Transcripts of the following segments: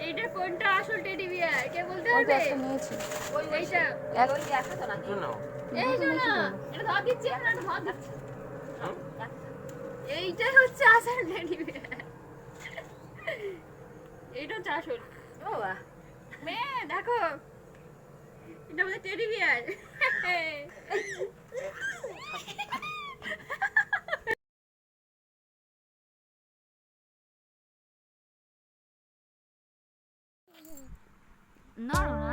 এইটা কোনটা? আসল টেডি বিয়ার কে বলতে ওই যে হবে একটা নিয়েছি এইটা এক এই যে না এটা ধর দিচ্ছি না এটা ধর দিচ্ছি। এইটাই হচ্ছে আসল টেডি বিয়ার এইটা হচ্ছে আসল। বাবা। মেয়ে দেখো। এটা আমাদের টেডি বিয়ার なるほど。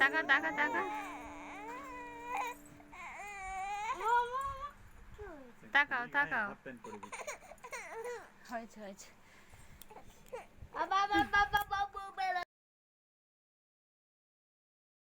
তাকা তাকা তাকা। তাকাও তাকাও। হয়েছে হয়েছে। বাবা